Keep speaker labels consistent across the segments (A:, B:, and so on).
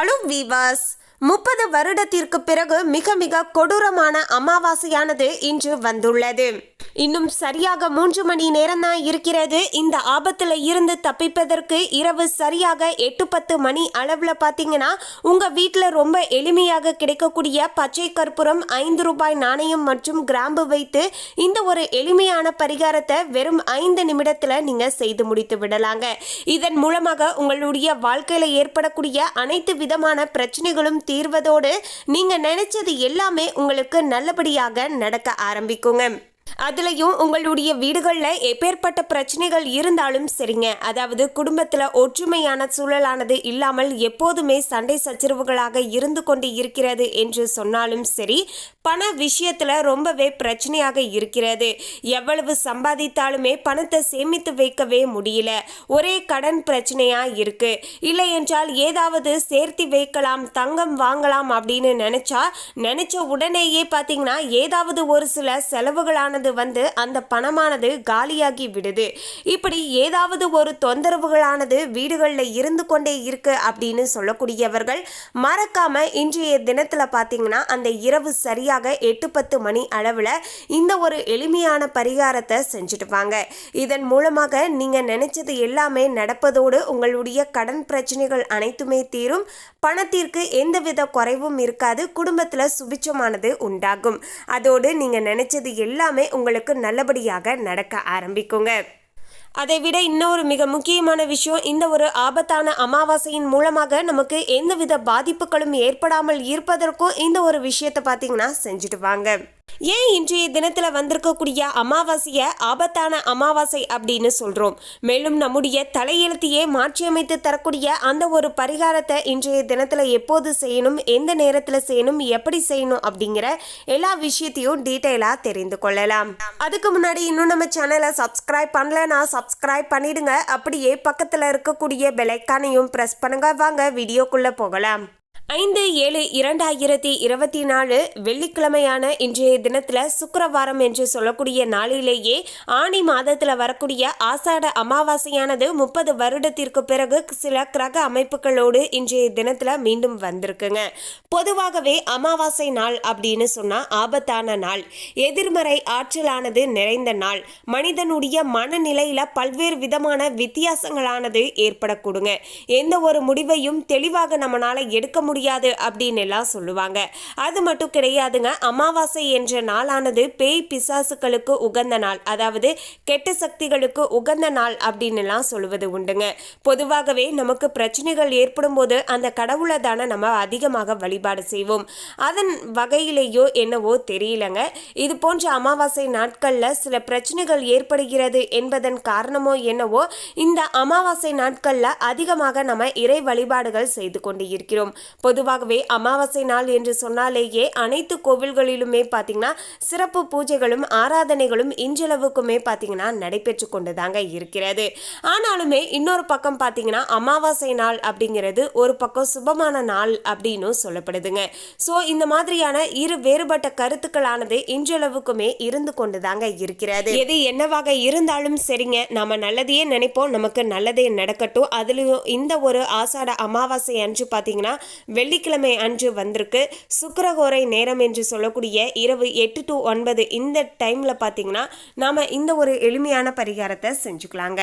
A: Hello viewers. முப்பது வருடத்திற்கு பிறகு மிக மிக கொடூரமான அமாவாசையானது இன்று வந்துள்ளது. இன்னும் சரியாக மூன்று மணி நேரம் தான் இருக்கிறது. இந்த ஆபத்துல இருந்து தப்பிப்பதற்கு இரவு சரியாக எட்டு பத்து மணி அளவில் பார்த்தீங்கன்னா உங்க வீட்டில் ரொம்ப எளிமையாக கிடைக்கக்கூடிய பச்சை கற்பூரம் ஐந்து ரூபாய் நாணயம் மற்றும் கிராம்பு வைத்து இந்த ஒரு எளிமையான பரிகாரத்தை வெறும் ஐந்து நிமிடத்தில் நீங்க செய்து முடித்து விடலாங்க. இதன் மூலமாக உங்களுடைய வாழ்க்கையில ஏற்படக்கூடிய அனைத்து விதமான பிரச்சனைகளும் தீர்வதோடு நீங்கள் நினைச்சது எல்லாமே உங்களுக்கு நல்லபடியாக நடக்க ஆரம்பிக்குங்க. அதுலயும் உங்களுடைய வீடுகளில் எப்பேற்பட்ட பிரச்சனைகள் இருந்தாலும் சரிங்க. அதாவது குடும்பத்தில் ஒற்றுமையான சூழலானது இல்லாமல் எப்போதுமே சண்டை சச்சரவுகளாக இருந்து கொண்டு இருக்கிறது என்று சொன்னாலும் சரி பண விஷயத்தில் ரொம்பவே பிரச்சனையாக இருக்கிறது. எவ்வளவு சம்பாதித்தாலுமே பணத்தை சேமித்து வைக்கவே முடியல. ஒரே கடன் பிரச்சனையா இருக்கு. இல்லை என்றால் ஏதாவது சேர்த்து வைக்கலாம் தங்கம் வாங்கலாம் அப்படின்னு நினைச்சா நினைச்ச உடனேயே பார்த்தீங்கன்னா ஏதாவது ஒரு சில செலவுகளானது வந்து அந்த பணமானது காலியாகி விடுது. இப்படி ஏதாவது ஒரு தொந்தரவுகளானது வீடுகளில் இருந்து கொண்டே இருக்கு அப்படின்னு சொல்லக்கூடியவர்கள் மறக்காம இன்றைய தினத்துல பார்த்தீங்கன்னா அந்த இரவு சரியாக எட்டு பத்து மணி அளவில் இந்த ஒரு எளிமையான பரிகாரத்தை செஞ்சுட்டு வாங்க. இதன் மூலமாக நீங்கள் நினைச்சது எல்லாமே நடப்பதோடு உங்களுடைய கடன் பிரச்சனைகள் அனைத்துமே தீரும். பணத்திற்கு எந்தவித குறைவும் இருக்காது. குடும்பத்தில் சுபிச்சமானது உண்டாகும். அதோடு நீங்கள் நினைச்சது எல்லாமே உங்களுக்கு நல்லபடியாக நடக்க ஆரம்பிக்குங்க. அதை விட இன்னொரு மிக முக்கியமான விஷயம் இந்த ஒரு ஆபத்தான அமாவாசையின் மூலமாக நமக்கு எந்தவித பாதிப்புகளும் ஏற்படாமல் இருப்பதற்கும் இந்த ஒரு விஷயத்தை பார்த்தீங்கன்னா செஞ்சுட்டு வாங்க. ஏன் இன்றைய தினத்தில் வந்திருக்கக்கூடிய அமாவாசையை ஆபத்தான அமாவாசை அப்படின்னு சொல்கிறோம் மேலும் நம்முடைய தலையெழுத்தையே மாற்றியமைத்து தரக்கூடிய அந்த ஒரு பரிகாரத்தை இன்றைய தினத்தில் எப்போது செய்யணும் எந்த நேரத்தில் செய்யணும் எப்படி செய்யணும் அப்படிங்கிற எல்லா விஷயத்தையும் டீட்டெயிலாக தெரிந்து கொள்ளலாம். அதுக்கு முன்னாடி இன்னும் நம்ம சேனலை சப்ஸ்கிரைப் பண்ணலன்னா சப்ஸ்கிரைப் பண்ணிடுங்க. அப்படியே பக்கத்தில் இருக்கக்கூடிய பெலைக்கானையும் ப்ரெஸ் பண்ணுங்க. வாங்க வீடியோக்குள்ளே போகலாம். ஐந்து ஏழு இரண்டாயிரத்தி இருபத்தி நாலு வெள்ளிக்கிழமையான இன்றைய தினத்தில் சுக்கரவாரம் என்று சொல்லக்கூடிய நாளிலேயே ஆணி மாதத்தில் வரக்கூடிய ஆசாட அமாவாசையானது முப்பது வருடத்திற்கு பிறகு சில கிரக அமைப்புகளோடு இன்றைய தினத்தில் மீண்டும் வந்திருக்குங்க. பொதுவாகவே அமாவாசை நாள் அப்படின்னு சொன்னால் ஆபத்தான நாள். எதிர்மறை ஆற்றலானது நிறைந்த நாள். மனிதனுடைய மனநிலையில் பல்வேறு விதமான வித்தியாசங்களானது ஏற்படக்கூடுங்க. எந்த ஒரு முடிவையும் தெளிவாக நம்மளால் எடுக்க முடியும் முடியாது அப்படின்னு எல்லாம் சொல்லுவாங்க. அது மட்டும் கிடையாதுங்க. அமாவாசை என்ற நாளானது பேய் பிசாசுகளுக்கு உகந்த நாள். அதாவது கெட்ட சக்திகளுக்கு உகந்த நாள் அப்படின்னு எல்லாம் சொல்லுவது உண்டுங்க. பொதுவாகவே நமக்கு பிரச்சனைகள் ஏற்படும் போது அந்த கடவுளை தானே நம்ம அதிகமாக வழிபாடு செய்வோம். அதன் வகையிலேயோ என்னவோ தெரியலங்க. இது போன்ற அமாவாசை நாட்களில் சில பிரச்சனைகள் ஏற்படுகிறது என்பதன் காரணமோ என்னவோ இந்த அமாவாசை நாட்களில் அதிகமாக நம்ம இறை வழிபாடுகள் செய்து கொண்டு இருக்கிறோம் பொதுவாகவே அமாவாசை நாள் என்று சொன்னாலேயே அனைத்து கோவில்களிலுமே பார்த்தீங்கன்னா சிறப்பு பூஜைகளும் ஆராதனைகளும் இன்றளவுக்குமே பார்த்தீங்கன்னா நடைபெற்று கொண்டுதாங்க இருக்கிறது. ஆனாலுமே இன்னொரு பக்கம் பார்த்தீங்கன்னா அமாவாசை நாள் அப்படிங்கிறது ஒரு பக்கம் சுபமான நாள் அப்படின்னு சொல்லப்படுதுங்க. ஸோ இந்த மாதிரியான இரு வேறுபட்ட கருத்துக்களானது இன்றளவுக்குமே இருந்து கொண்டு தாங்க இருக்கிறது. எது என்னவாக இருந்தாலும் சரிங்க நம்ம நல்லதையே நினைப்போம் நமக்கு நல்லதே நடக்கட்டும். அதுலயும் இந்த ஒரு ஆசாட அமாவாசை அன்று பார்த்தீங்கன்னா வெள்ளிக்கிழமை அன்று வந்திருக்கு. சுக்கரகோரை நேரம் என்று சொல்லக்கூடிய இரவு எட்டு டு ஒன்பது இந்த டைமில் பார்த்தீங்கன்னா நாம் இந்த ஒரு எளிமையான பரிகாரத்தை செஞ்சுக்கலாங்க.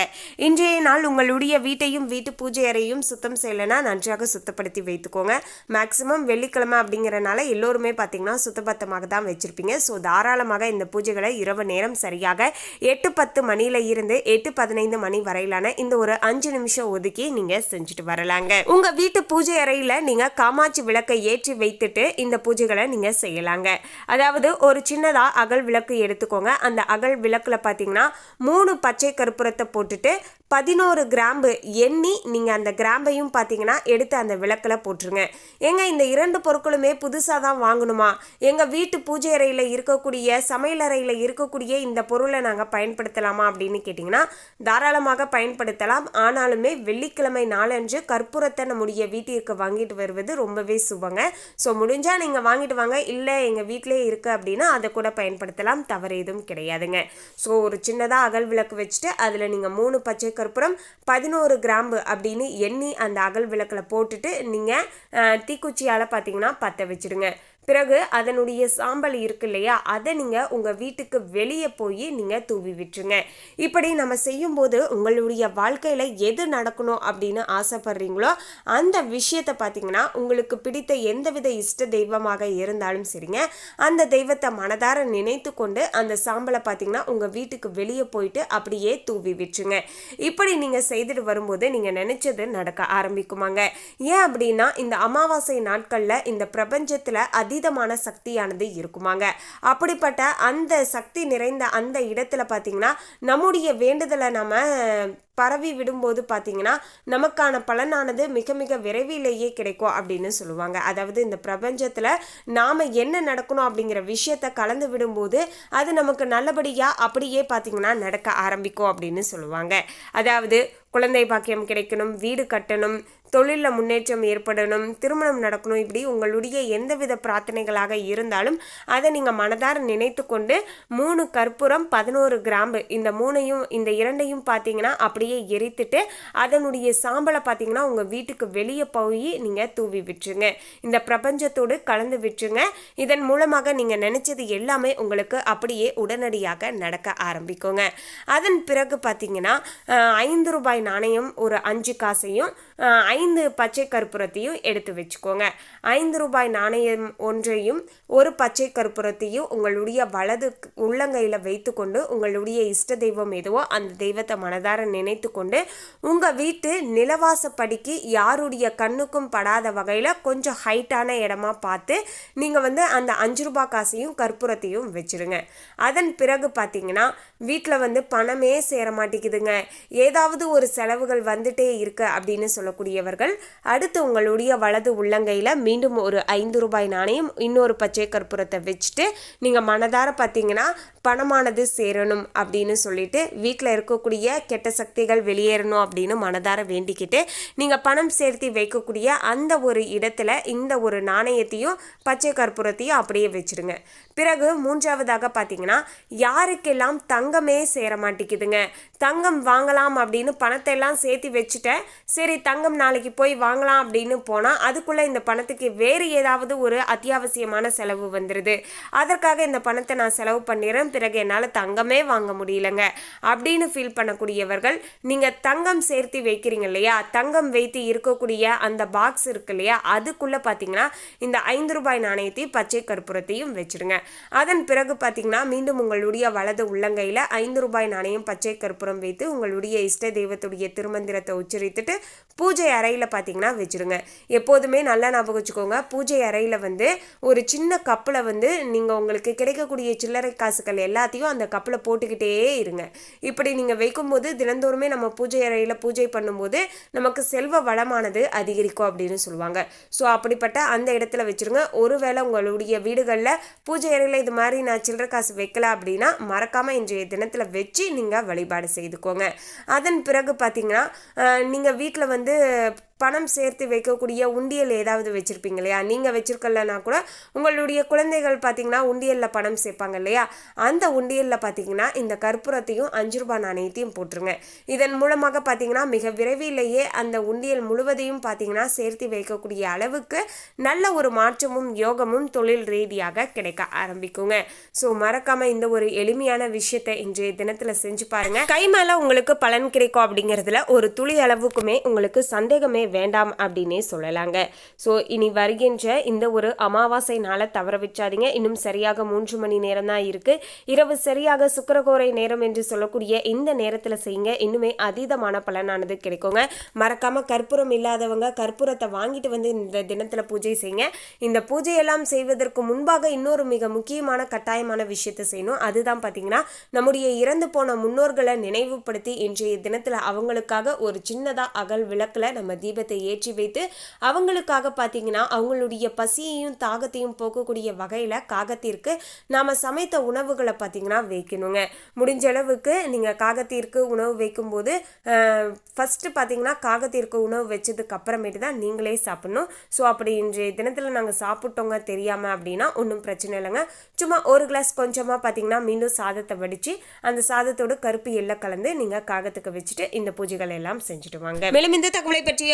A: இன்றைய நாள் உங்களுடைய வீட்டையும் வீட்டு பூஜை அறையும் சுத்தம் செய்யலைன்னா நன்றாக சுத்தப்படுத்தி வைத்துக்கோங்க. மேக்சிமம் வெள்ளிக்கிழமை அப்படிங்கிறனால எல்லோருமே பார்த்தீங்கன்னா சுத்தபத்தமாக தான் வச்சுருப்பீங்க. ஸோ தாராளமாக இந்த பூஜைகளை இரவு நேரம் சரியாக எட்டு பத்து மணியில இருந்து எட்டு பதினைந்து மணி வரையிலான இந்த ஒரு அஞ்சு நிமிஷம் ஒதுக்கி நீங்கள் செஞ்சுட்டு வரலாங்க. உங்கள் வீட்டு பூஜை அறையில் நீங்கள் காமாட்சி விளக்கை ஏற்றி வைத்துட்டு இந்த பூஜைகளை நீங்கள் செய்யலாங்க. அதாவது ஒரு சின்னதாக அகல் விளக்கு எடுத்துக்கோங்க. அந்த அகல் விளக்கில் பார்த்தீங்கன்னா மூணு பச்சை கற்பூரத்தை போட்டுட்டு பதினோரு கிராம்பு எண்ணி நீங்கள் அந்த கிராம்பையும் பார்த்தீங்கன்னா எடுத்து அந்த விளக்கில் போட்டுருங்க. ஏங்க இந்த இரண்டு பொருட்களுமே புதுசாக தான் வாங்கணுமா? எங்கள் வீட்டு பூஜை அறையில் இருக்கக்கூடிய சமையல் அறையில் இருக்கக்கூடிய இந்த பொருளை நாங்கள் பயன்படுத்தலாமா அப்படின்னு கேட்டிங்கன்னா தாராளமாக பயன்படுத்தலாம். ஆனாலுமே வெள்ளிக்கிழமை நாளன்று கற்பூரத்தை நம்முடைய வீட்டிற்கு வாங்கிட்டு வருவது செய்கிறது ரொம்பவே சுபங்க ஸோ முடிஞ்சால் நீங்கள் வாங்கிட்டு வாங்க. இல்லை எங்கள் வீட்டிலே இருக்குது அப்படின்னா அதை கூட பயன்படுத்தலாம். தவறு எதுவும் கிடையாதுங்க. ஸோ ஒரு சின்னதாக அகல் விளக்கு வச்சுட்டு அதில் நீங்கள் மூணு பச்சை கற்பூரம் பதினோரு கிராம்பு அப்படின்னு எண்ணி அந்த அகல் விளக்கில் போட்டுட்டு நீங்கள் தீக்குச்சியால் பார்த்தீங்கன்னா பற்ற வச்சிடுங்க. பிறகு அதனுடைய சாம்பல் இருக்கு இல்லையா அதை நீங்கள் உங்கள் வீட்டுக்கு வெளியே போய் நீங்கள் தூவி விட்டுருங்க. இப்படி நம்ம செய்யும்போது உங்களுடைய வாழ்க்கையில் எது நடக்கணும் அப்படின்னு ஆசைப்படுறீங்களோ அந்த விஷயத்தை பார்த்தீங்கன்னா உங்களுக்கு பிடித்த எந்தவித இஷ்ட தெய்வமாக இருந்தாலும் சரிங்க. அந்த தெய்வத்தை மனதார நினைத்து கொண்டு அந்த சாம்பலை பார்த்தீங்கன்னா உங்கள் வீட்டுக்கு வெளியே போயிட்டு அப்படியே தூவி விட்டுருங்க. இப்படி நீங்கள் செய்துட்டு வரும்போது நீங்கள் நினச்சது நடக்க ஆரம்பிக்குமாங்க. ஏன் அப்படின்னா இந்த அமாவாசை நாட்களில் இந்த பிரபஞ்சத்தில் அதி அதீதமான சக்தியானது இருக்குமாங்க. அப்படிப்பட்ட அந்த சக்தி நிறைந்த அந்த இடத்துல பார்த்தீங்கன்னா நம்முடைய வேண்டுதலை நம்ம பரவி விடும்போது பார்த்தீங்கன்னா நமக்கான பலனானது மிக மிக விரைவிலேயே கிடைக்கும் அப்படின்னு சொல்லுவாங்க. அதாவது இந்த பிரபஞ்சத்தில் நாம் என்ன நடக்கணும் அப்படிங்கிற விஷயத்தை கலந்து விடும்போது அது நமக்கு நல்லபடியாக அப்படியே பார்த்தீங்கன்னா நடக்க ஆரம்பிக்கும் அப்படின்னு சொல்லுவாங்க. அதாவது குழந்தை பாக்கியம் கிடைக்கணும் வீடு கட்டணும் தொழிலில் முன்னேற்றம் ஏற்படணும் திருமணம் நடக்கணும் இப்படி உங்களுடைய எந்தவித பிரார்த்தனைகளாக இருந்தாலும் அதை நீங்கள் மனதார நினைத்து கொண்டு மூணு கற்பூரம் பதினோரு கிராம்பு இந்த மூணையும் இந்த இரண்டையும் பார்த்தீங்கன்னா அப்படியே எரித்துட்டு அதனுடைய சாம்பலை பார்த்தீங்கன்னா உங்கள் வீட்டுக்கு வெளியே போய் நீங்கள் தூவி விட்டுருங்க. இந்த பிரபஞ்சத்தோடு கலந்து விட்டுருங்க. இதன் மூலமாக நீங்கள் நினச்சது எல்லாமே உங்களுக்கு அப்படியே உடனடியாக நடக்க ஆரம்பிக்குங்க. அதன் பிறகு பார்த்தீங்கன்னா ஐந்து ரூபாய் நாணயம் ஒரு அஞ்சு காசையும் ஐந்து பச்சை கற்பூரத்தையும் எடுத்து வச்சுக்கோங்க. ஐந்து ரூபாய் நாணயம் ஒன்றையும் ஒரு பச்சை கற்பூரத்தையும் உங்களுடைய வலது உள்ளங்கையில் வைத்துக்கொண்டு உங்களுடைய இஷ்ட தெய்வம் எதுவோ அந்த தெய்வத்தை மனதார நினைத்து கொண்டு உங்கள் வீட்டு நிலவாசப்படிக்கு யாருடைய கண்ணுக்கும் படாத வகையில் கொஞ்சம் ஹைட்டான இடமா பார்த்து நீங்கள் வந்து அந்த அஞ்சு ரூபாய் காசையும் கற்பூரத்தையும் வச்சுருங்க. அதன் பிறகு பார்த்தீங்கன்னா வீட்டில் வந்து பணமே சேர மாட்டேங்குதுங்க. ஏதாவது ஒரு செலவுகள் வந்துட்டே இருக்கு அப்படின்னு சொல்லக்கூடியவர்கள் அடுத்து உங்களுடைய வலது உள்ளங்கையில் மீண்டும் ஒரு ஐந்து ரூபாய் நாணயம் இன்னொரு பச்சை கற்பூரத்தை வச்சுட்டு நீங்கள் மனதார பார்த்தீங்கன்னா பணமானது சேரணும் அப்படின்னு சொல்லிட்டு வீட்டில் இருக்கக்கூடிய கெட்ட சக்திகள் வெளியேறணும் அப்படின்னு மனதார வேண்டிக்கிட்டு நீங்கள் பணம் சேர்த்து வைக்கக்கூடிய அந்த ஒரு இடத்துல இந்த ஒரு நாணயத்தையும் பச்சை கற்பூரத்தையும் அப்படியே வச்சிருங்க. பிறகு மூன்றாவதாக பார்த்தீங்கன்னா யாருக்கெல்லாம் தங்கமே சேர மாட்டேங்குதுங்க தங்கம் வாங்கலாம் அப்படின்னு பணத்தை எல்லாம் சேர்த்து வச்சுட்டேன் சரி தங்கம் நாளைக்கு போய் வாங்கலாம் அப்படின்னு போனால் அதுக்குள்ளே இந்த பணத்துக்கு வேறு ஏதாவது ஒரு அத்தியாவசியமான செலவு வந்துடுது அதற்காக இந்த பணத்தை நான் செலவு பண்ணிடுறேன் பிறகு என்னால் தங்கமே வாங்க முடியலங்க அப்படின்னு ஃபீல் பண்ணக்கூடியவர்கள் நீங்கள் தங்கம் சேர்த்து வைக்கிறீங்க இல்லையா? தங்கம் வைத்து இருக்கக்கூடிய அந்த பாக்ஸ் இருக்கு இல்லையா? அதுக்குள்ளே பார்த்தீங்கன்னா இந்த ஐந்து ரூபாய் நாணயத்தையும் பச்சை கற்பூரத்தையும் வச்சிருங்க. அதன் பிறகு பார்த்தீங்கன்னா மீண்டும் உங்களுடைய வலது உள்ளங்கையில் ஐந்து ரூபாய் நாணயம் பச்சை கற்பூரம் வைத்து உங்களுடைய இஷ்ட தெய்வத்துடைய திருமந்திரத்தை உச்சரித்துட்டு பூஜை அறையில் பார்த்தீங்கன்னா வச்சிருங்க. எப்போதுமே நல்லா ஞாபகம் வச்சுக்கோங்க. பூஜை அறையில் வந்து ஒரு சின்ன கப்பில் வந்து நீங்கள் உங்களுக்கு கிடைக்கக்கூடிய சில்லறை காசுகள் எல்லாத்தையும் அந்த கப்பில் போட்டுக்கிட்டே இருங்க. இப்படி நீங்கள் வைக்கும்போது தினந்தோறுமே நம்ம பூஜை அறையில் பூஜை பண்ணும்போது நமக்கு செல்வ வளமானது அதிகரிக்கும் அப்படின்னு சொல்லுவாங்க. ஸோ அப்படிப்பட்ட அந்த இடத்துல வச்சிருங்க. ஒருவேளை உங்களுடைய வீடுகளில் பூஜை அறையில் இது மாதிரி நான் சில்லறை காசு வைக்கல அப்படின்னா மறக்காமல் இன்றைய தினத்தில் வச்சு நீங்கள் வழிபாடு செய்துக்கோங்க. அதன் பிறகு பார்த்தீங்கன்னா நீங்கள் வீட்டில் வந்து பணம் சேர்த்து வைக்கக்கூடிய உண்டியல் ஏதாவது வச்சுருப்பீங்க இல்லையா? நீங்கள் வச்சுருக்கலனா கூட உங்களுடைய குழந்தைகள் பார்த்தீங்கன்னா உண்டியலில் பணம் சேர்ப்பாங்க இல்லையா? அந்த உண்டியலில் பார்த்தீங்கன்னா இந்த கற்பூரத்தையும் அஞ்சு ரூபாய் நாணயத்தையும் போட்டுருங்க. இதன் மூலமாக பார்த்தீங்கன்னா மிக விரைவிலேயே அந்த உண்டியல் முழுவதையும் பார்த்தீங்கன்னா சேர்த்து வைக்கக்கூடிய அளவுக்கு நல்ல ஒரு மாற்றமும் யோகமும் தொழில் ரீதியாக கிடைக்க ஆரம்பிக்குங்க. ஸோ மறக்காமல் இந்த ஒரு எளிமையான விஷயத்தை இன்றைய தினத்தில் செஞ்சு பாருங்கள் கை மேலே உங்களுக்கு பலன் கிடைக்கும் அப்படிங்கிறதுல ஒரு துளி அளவுக்குமே உங்களுக்கு சந்தேகமே வேண்டாம் அப்படின்னே சொல்லலாங்க. ஸோ இனி வருகின்ற இந்த ஒரு அமாவாசை நாளை தவற வச்சாதீங்க இன்னும் சரியாக மூன்று மணி நேரம் தான் இருக்கு. இரவு சரியாக சுக்கரகோரை நேரம் என்று சொல்லக்கூடிய இந்த நேரத்தில் செய்யுங்க. இன்னுமே அதீதமான பலனானது கிடைக்குங்க. மறக்காமல் கற்பூரம் இல்லாதவங்க கற்பூரத்தை வாங்கிட்டு வந்து இந்த தினத்தில் பூஜை செய்யுங்க. இந்த பூஜையெல்லாம் செய்வதற்கு முன்பாக இன்னொரு மிக முக்கியமான கட்டாயமான விஷயத்தை செய்யணும். அதுதான் பார்த்தீங்கன்னா நம்முடைய இறந்து போன முன்னோர்களை நினைவுபடுத்தி இன்றைய தினத்தில் அவங்களுக்காக ஒரு சின்னதாக அகல் விளக்கில் நம்ம தீப தீபத்தை ஏற்றி வைத்து அவங்களுக்காக பார்த்தீங்கன்னா அவங்களுடைய பசியையும் தாகத்தையும் போக்கக்கூடிய வகையில் காகத்திற்கு நாம் சமைத்த உணவுகளை பார்த்தீங்கன்னா வைக்கணுங்க. முடிஞ்ச அளவுக்கு நீங்கள் காகத்திற்கு உணவு வைக்கும்போது ஃபஸ்ட்டு பார்த்தீங்கன்னா காகத்திற்கு உணவு வச்சதுக்கு அப்புறமேட்டு தான் நீங்களே சாப்பிடணும். ஸோ அப்படி இன்றைய தினத்தில் நாங்கள் சாப்பிட்டோங்க தெரியாமல் அப்படின்னா ஒன்றும் பிரச்சனை இல்லைங்க. சும்மா ஒரு கிளாஸ் கொஞ்சமாக பார்த்தீங்கன்னா மீண்டும் சாதத்தை வடித்து அந்த சாதத்தோட கருப்பு எல்லாம் கலந்து நீங்கள் காகத்துக்கு வச்சுட்டு இந்த பூஜைகள் எல்லாம் செஞ்சுட்டு வாங்க. மேலும் இந்த தகவலை பற்றிய